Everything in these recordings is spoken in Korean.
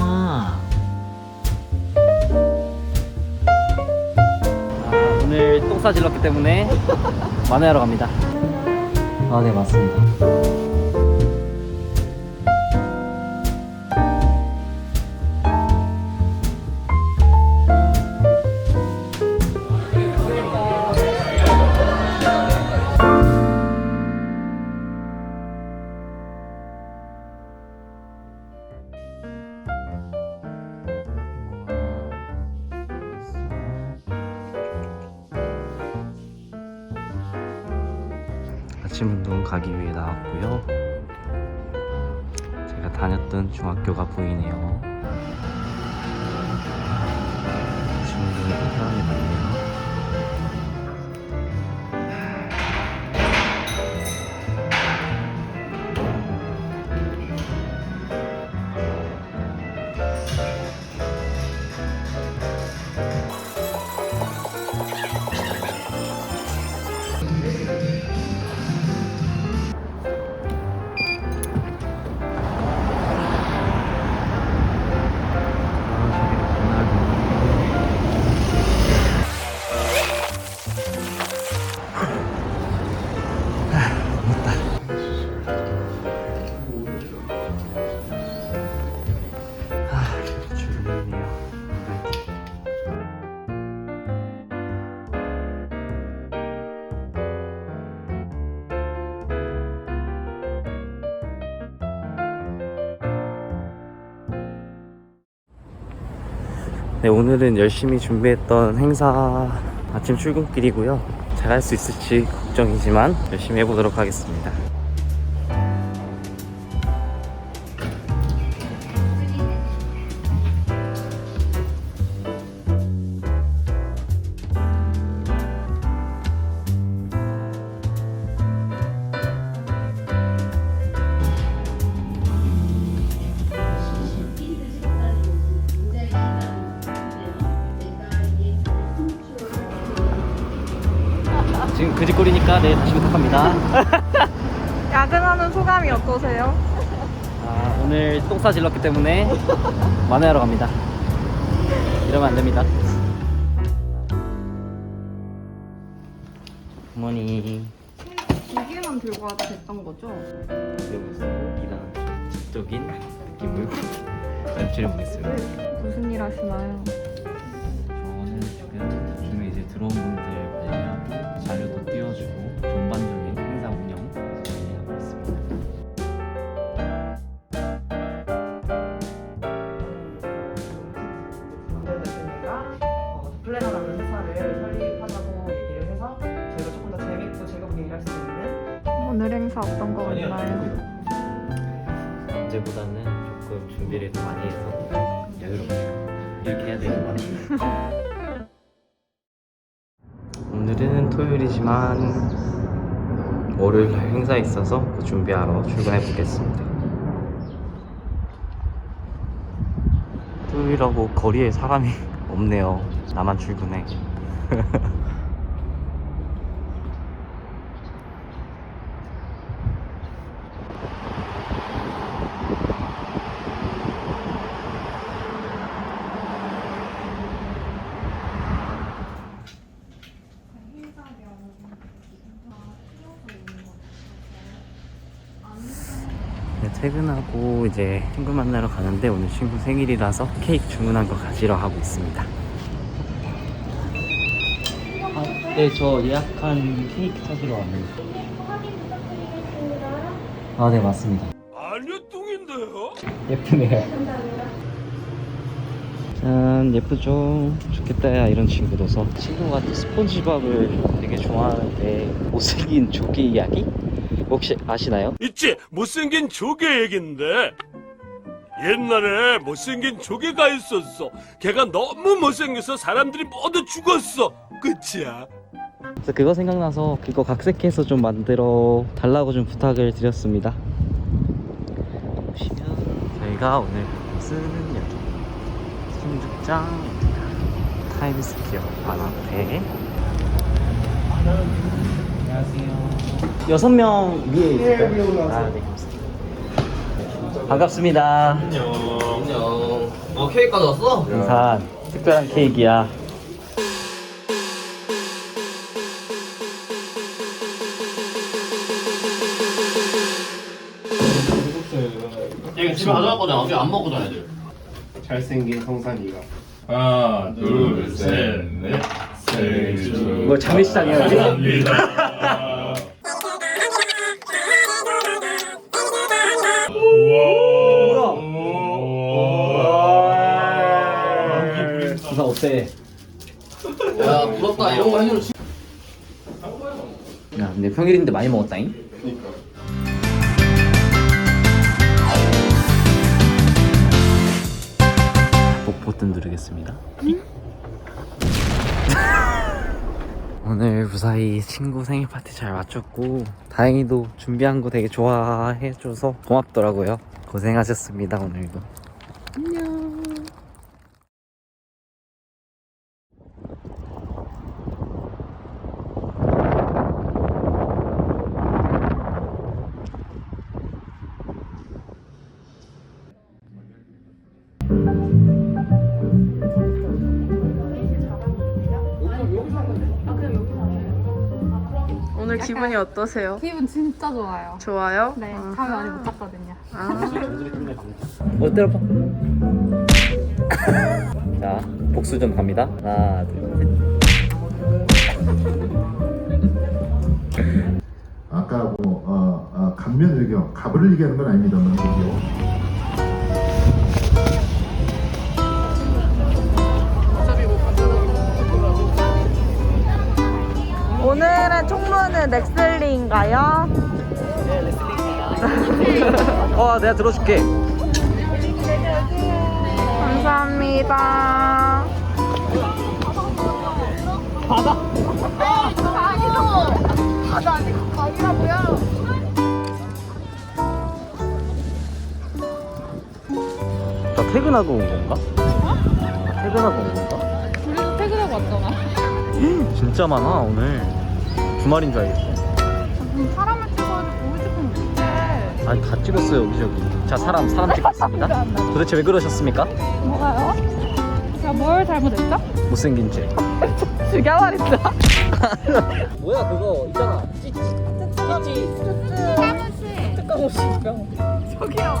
아, 오늘 똥 싸질렀기 때문에 만회하러 갑니다. 아, 네, 맞습니다. 아침 운동 가기 위해 나왔고요. 제가 다녔던 중학교가 보이네요. 아침 운동에도 사람이 많네요. 네, 오늘은 열심히 준비했던 행사 아침 출근길이고요. 잘 할 수 있을지 걱정이지만 열심히 해보도록 하겠습니다. 지금 그지꼴이니까 네, 다시 부탁합니다. 야근하는 소감이 어떠세요? 아, 오늘 똥 싸질렀기 때문에 만회하러 갑니다. 이러면 안 됩니다. 어머니. 기계만 들고 와도 됐던 거죠? 여기서 이런 지적인 느낌을 연출해 보겠습니다. 무슨 일 하시나요? 저는 지금 이제 들어온 오늘 행사 어떤 거 있나요? 어제보다는 조금 준비를 더 많이 해서 여유롭네요. 이렇게 해야 되는 거네. 오늘은 토요일이지만 월요일 날 행사 있어서 그 준비하러 출근해 보겠습니다. 토요일하고 거리에 사람이 없네요. 나만 출근해. 퇴근하고 이제 친구 만나러 가는데 오늘 친구 생일이라서 케이크 주문한 거 가지러 하고 있습니다. 아, 네, 저 예약한 케이크 찾으러 왔는데. 아, 네, 맞습니다. 아니요 뚱인데요? 예쁘네요. 짠, 예쁘죠? 좋겠다, 야, 이런 친구로서. 친구가 또 스폰지밥을 되게 좋아하는데, 못생긴 조개 이야기? 혹시 아시나요? 있지 못생긴 조개 얘긴데 옛날에 못생긴 조개가 있었어 걔가 너무 못생겨서 사람들이 모두 죽었어 끝이야 그래서 그거 생각나서 그거 각색해서 좀 만들어 달라고 좀 부탁을 드렸습니다. 보시면 저희가 오늘 쓰는 여기 신죽장입니다. 타임스퀘어 앞에. 안녕하세요. 여섯 명 위에 있을까요? 아, 네, 감사합니다. 반갑습니다. 안녕 어 케이크 가져왔어? 인산 특별한 케이크야. 이거 집에 거잖아 어차피 안 먹거든 애들 잘생긴 성산이가 하나, 둘, 셋, 넷. 생일 축하합니다. 뭐 장례 시장이야. 인산 어때? 야 부럽다 이런 거 해주는 친야 근데 평일인데 많이 먹었다잉? 꼭 버튼 누르겠습니다. 오늘 무사히 친구 생일 파티 잘 마쳤고 다행히도 준비한 거 되게 좋아해줘서 고맙더라고요. 고생하셨습니다 오늘도. 오늘 기분이 어떠세요? 기분 진짜 좋아요. 좋아요? 네, 아. 잠이 많이 못 잤거든요. 어 때려봐. 자 복수전 갑니다. 하나 둘 셋. 아까 뭐 어, 어, 감면 의경 가부를 얘기하는 건 아닙니다만 그게 오늘의 총무는 렉슬리인가요? 어 내가 들어줄게. 감사합니다. 나 퇴근하고 온 건가? 나 퇴근하고 온 건가? 우리도 퇴근하고 왔잖아. 진짜 많아 오늘. 주말인 줄 알겠어. 사람을 찍어야지 뭘 찍으면 못해. 아니 다 찍었어요 여기저기. 자 사람 사람 찍었습니다. 도대체 왜 그러셨습니까? 뭐가요? 제가 뭘 잘못했죠? 못생긴 죄. 죽여버린다. 뭐야 그거 있잖아. 찌찌. 찌찌. 저기요.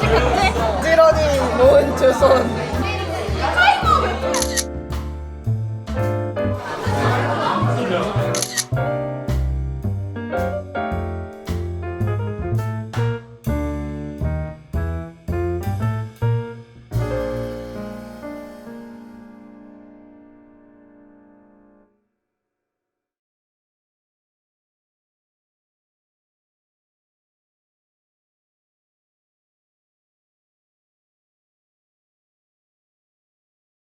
부지런히 모은 두 손.